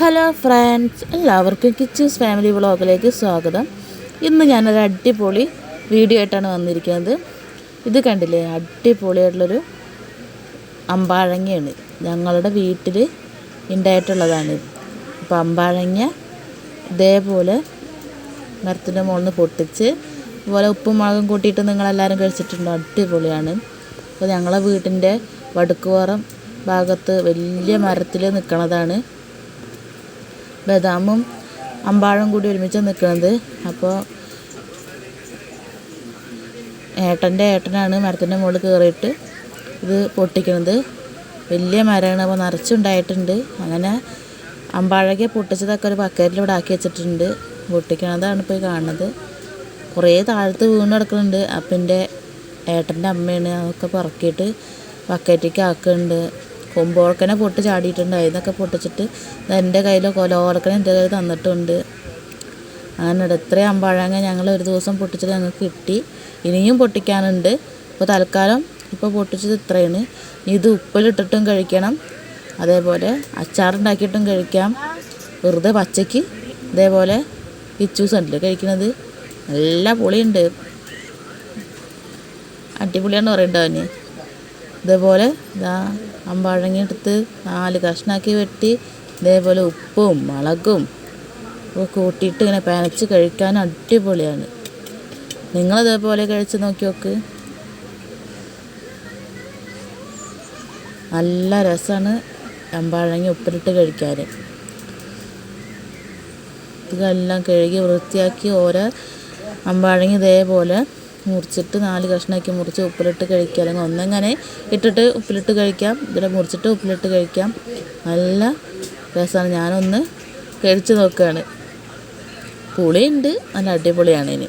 Hello friends എല്ലാവർക്കും kitchens family വ്ളോഗിലേക്ക് സ്വാഗതം. ഇന്ന് ഞാനൊരു അടിപൊളി വീഡിയോ ആയിട്ടാണ് വന്നിരിക്കുന്നത്. ഇത് കണ്ടില്ലേ അടിപൊളിയായിട്ടുള്ളൊരു അമ്പാഴങ്ങയാണ്. ഞങ്ങളുടെ വീട്ടിൽ ഉണ്ടായിട്ടുള്ളതാണ് അപ്പോൾ അമ്പാഴങ്ങ ഇതേപോലെ മരത്തിന്റെ മുകളിൽ നിന്ന് പൊട്ടിച്ച് അതുപോലെ ഉപ്പും മുളകും കൂട്ടിയിട്ട് നിങ്ങളെല്ലാവരും കഴിച്ചിട്ടുണ്ടോ. അടിപൊളിയാണ്. അപ്പോൾ ഞങ്ങളെ വീട്ടിന്റെ വടുക്കുവറം ഭാഗത്ത് വലിയ മരത്തിൽ നിൽക്കണതാണ് ബദാമും അമ്പാഴും കൂടി ഒരുമിച്ച് നിൽക്കുന്നത്. അപ്പോൾ ഏട്ടന്റെ ഏട്ടനാണ് മരത്തിന്റെ മുകളിൽ കയറിയിട്ട് ഇത് പൊട്ടിക്കണത് വലിയ മരമാണ് അപ്പോൾ നിറച്ചുണ്ടായിട്ടുണ്ട്. അങ്ങനെ അമ്പാഴയ്ക്ക് പൊട്ടിച്ചതൊക്കെ ഒരു ബക്കറ്റിൽ ഇവിടെ ആക്കി വെച്ചിട്ടുണ്ട്. പൊട്ടിക്കണതാണ് ഇപ്പോൾ കാണുന്നത്. കുറേ താഴത്ത് വീണ് കിടക്കുന്നുണ്ട്. അപ്പം എന്റെ ഏട്ടന്റെ അമ്മയാണ് അതൊക്കെ പറക്കിയിട്ട് ബക്കറ്റിലേക്ക് ആക്കുന്നുണ്ട്. കൊമ്പോഴക്കനെ പൊട്ട് ചാടിയിട്ടുണ്ട് അതിനൊക്കെ പൊട്ടിച്ചിട്ട് എന്റെ കയ്യിൽ കൊലോളക്കനെ എന്റെ കയ്യിൽ തന്നിട്ടുണ്ട്. അങ്ങനെ ഇത്രയും അമ്പാഴങ്ങ ഞങ്ങൾ ഒരു ദിവസം പൊട്ടിച്ചിട്ട് ഞങ്ങൾക്ക് കിട്ടി. ഇനിയും പൊട്ടിക്കാനുണ്ട്. ഇപ്പോൾ തൽക്കാലം ഇപ്പോൾ പൊട്ടിച്ചത് ഇത്രയാണ്. ഇത് ഉപ്പിലിട്ടിട്ടും കഴിക്കണം. അതേപോലെ അച്ചാറുണ്ടാക്കിയിട്ടും കഴിക്കാം. വെറുതെ പച്ചയ്ക്ക് ഇതേപോലെ ഇച്ചൂസ് ഉണ്ടല്ലോ കഴിക്കുന്നത് നല്ല പൊളിയുണ്ട്. അടിപൊളിയാണെന്ന് പറയണ്ടോ അവന്. ഇതേപോലെ ഇതാ അമ്പാഴങ്ങ എടുത്ത് നാല് കഷ്ണാക്കി വെട്ടി ഇതേപോലെ ഉപ്പും മുളകും ഒക്കെ കൂട്ടിയിട്ട് ഇങ്ങനെ പനച്ച് കഴിക്കാൻ അടിപൊളിയാണ്. നിങ്ങളിതേപോലെ കഴിച്ച് നോക്കി നോക്ക്. നല്ല രസമാണ് അമ്പഴങ്ങി ഉപ്പിലിട്ട് കഴിക്കാൻ ഇതെല്ലാം കഴുകി വൃത്തിയാക്കി ഓരോ അമ്പാഴങ്ങി ഇതേപോലെ മുറിച്ചിട്ട് നാല് കഷ്ണമാക്കി മുറിച്ച് ഉപ്പിലിട്ട് കഴിക്കുക അല്ലെങ്കിൽ ഒന്നെങ്ങനെ ഇട്ടിട്ട് ഉപ്പിലിട്ട് കഴിക്കാം. ഇവിടെ മുറിച്ചിട്ട് ഉപ്പിലിട്ട് കഴിക്കാം. നല്ല രസമാണ് ഞാനൊന്ന് കഴിച്ച് നോക്കുകയാണ് പുളിയുണ്ട്. നല്ല അടിപൊളിയാണ് ഇനി.